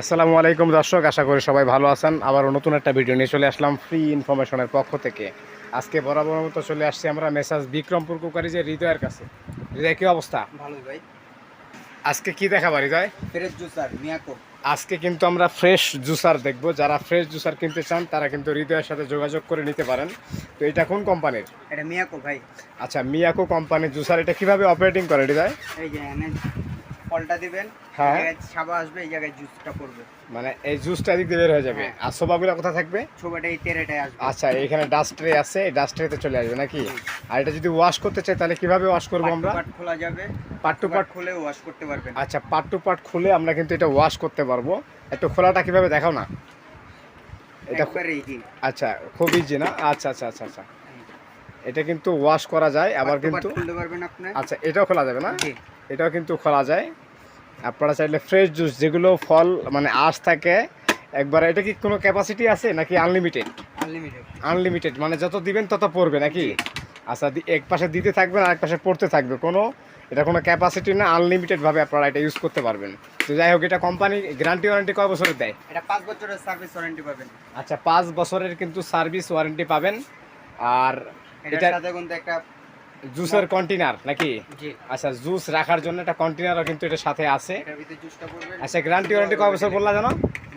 আসসালামু আলাইকুম দর্শক আশা করি সবাই ভালো আছেন। আবার নতুন একটা ভিডিও নিয়ে চলে আসলাম ফ্রি ইনফরমেশনের পক্ষ থেকে। আজকে বরাবর মতো চলে আসছি আমরা মেসাজ বিক্রমপুর কুকারি যে হৃদয়ের কাছে। হৃদয় কি অবস্থা? ভালো ভাই। আজকে কি দেখাবা হৃদয়? ফ্রেশ জুসার মিয়াকো আজকে কিন্তু আমরা ফ্রেশ জুসার দেখব। যারা ফ্রেশ জুসার কিনতে চান তারা কিন্তু হৃদয়ের সাথে যোগাযোগ করে নিতে পারেন। তো এটা কোন কোম্পানির এটা মিয়াকো ভাই। আচ্ছা মিয়াকো কোম্পানির জুসার এটা কীভাবে অপারেটিং করে হৃদয়? এই যে ফলটা দিবেন হ্যাঁ। সাবা আসবে এই জায়গায় জুসটা পড়বে। মানে এই জুসটা এদিক দিয়ে বের হয়ে যাবে। আর সোবাগুলো কোথা থাকবে? ছবিটা এই তেরেটায় আসবে। আচ্ছা এখানে ডাস্ট ট্রে আছে এই ডাস্ট ট্রেতে চলে আসবে নাকি? আর এটা যদি ওয়াশ করতে চাই তাহলে কীভাবে ওয়াশ করব আমরা? পাট খোলা যাবে। পার্ট টু পার্ট খুলে ওয়াশ করতে পারবেন। আচ্ছা পার্ট টু পার্ট খুলে আমরা কিন্তু এটা ওয়াশ করতে পারব। একটু খোলাটা কীভাবে দেখাও না। এটা আচ্ছা খুব ইজি না? আচ্ছা আচ্ছা আচ্ছা আচ্ছা। এটা কিন্তু ওয়াশ করা যায় আবার কিন্তু আচ্ছা এটাও খোলা যাবে না? এটাও কিন্তু খোলা যায়। আপনারা চাইলে ফ্রেশ জুস যেগুলো ফল মানে আঁশ থাকে একবার এটা কি কোনো ক্যাপাসিটি আছে নাকি আনলিমিটেড আনলিমিটেড আনলিমিটেড মানে যত দিবেন তত পড়বে নাকি? আচ্ছা এক পাশে দিতে থাকবেন আর এক পাশে পড়তে থাকবে। কোনো এটা কোনো ক্যাপাসিটি না আনলিমিটেড ভাবে আপনারা এটা ইউজ করতে পারবেন। তো যাই হোক এটা কোম্পানি গ্যারান্টি ওয়ারেন্টি কয় বছরের দেয়? এটা পাঁচ বছরের সার্ভিস ওয়ারেন্টি পাবেন। আচ্ছা পাঁচ বছরের কিন্তু সার্ভিস ওয়ারেন্টি পাবেন। আর এটার সাথে কিন্তু একটা জুসের কন্টেনার নাকি? আচ্ছা জুস রাখার জন্য একটা কন্টেনারও কিন্তু এটা সাথে আছে। আচ্ছা গ্যারান্টি ওয়ারেন্টি কয় বছর বললা জানো?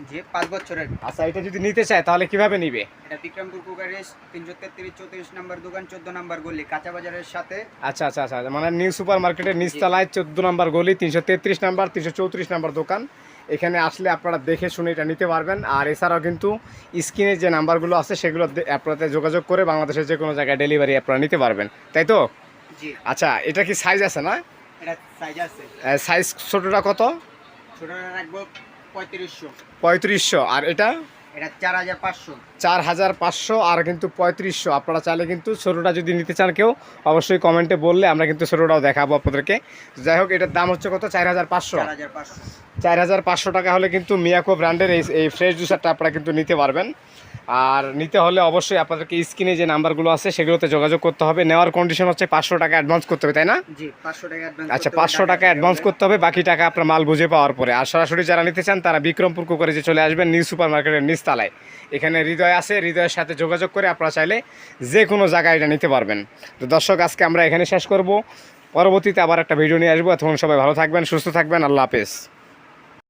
জি পাঁচ বছরের আচ্ছা এটা যদি নিতে চায় তাহলে কীভাবে নিবে? এটা বিক্রমপুর কুকারের তিনশো তেত্রিশ চৌত্রিশ নাম্বার দোকান চোদ্দ নাম্বার গলি কাঁচা বাজারের সাথে। আচ্ছা আচ্ছা আচ্ছা মানে নিউ সুপার মার্কেটের নিচতলায় চোদ্দ নম্বর গলি তিনশো তেত্রিশ নাম্বার তিনশো চৌত্রিশ নাম্বার দোকান। এখানে আসলে আপনারা দেখে শুনে এটা নিতে পারবেন। আর এছাড়াও কিন্তু স্ক্রিনে যে নাম্বারগুলো আছে সেগুলো আপনাদের যোগাযোগ করে বাংলাদেশের যে কোনো জায়গায় ডেলিভারি আপনারা নিতে পারবেন। তাই তো? আচ্ছা এটা কি সাইজ আছে না? সাইজ ছোটোটা কত? ছোটটা রাখব পঁয়ত্রিশশো। আর এটা? এটা চার হাজার পাঁচশো। চার হাজার পাঁচশো আর কিন্তু পঁয়ত্রিশশো। আপনারা চাইলে কিন্তু ছোটোটা যদি নিতে চান কেউ অবশ্যই কমেন্টে বললে আমরা কিন্তু ছোটোটাও দেখাবো আপনাদেরকে। যাই হোক এটার দাম হচ্ছে কত? চার হাজার পাঁচশো। চার হাজার পাঁচশো টাকা হলে কিন্তু মিয়াকো ব্র্যান্ডের এই এই ফ্রেশ জুসারটা আপনারা কিন্তু নিতে পারবেন। আর নিতে হলে অবশ্যই আপনাদেরকে স্ক্রিনে যে নাম্বারগুলো আছে সেগুলোতে যোগাযোগ করতে হবে। নেওয়ার কন্ডিশন হচ্ছে পাঁচশো টাকা অ্যাডভান্স করতে হবে তাই না? জি পাঁচশো টাকা অ্যাডভান্স আচ্ছা পাঁচশো টাকা অ্যাডভান্স করতে হবে বাকি টাকা আপনার মাল বুঝে পাওয়ার পরে। আর সরাসরি যারা নিতে চান তারা বিক্রমপুর কুকারে যে চলে আসবেন নিউ সুপার মার্কেটের নিচতলায়। এখানে হৃদয় আছে হৃদয়ের সাথে যোগাযোগ করে আপনারা চাইলে যে কোনো জায়গায় এটা নিতে পারবেন। তো দর্শক আজকে আমরা এখানে শেষ করব। পরবর্তীতে আবার একটা ভিডিও নিয়ে আসব। তখন সবাই ভালো থাকবেন সুস্থ থাকবেন। আল্লাহ হাফেজ।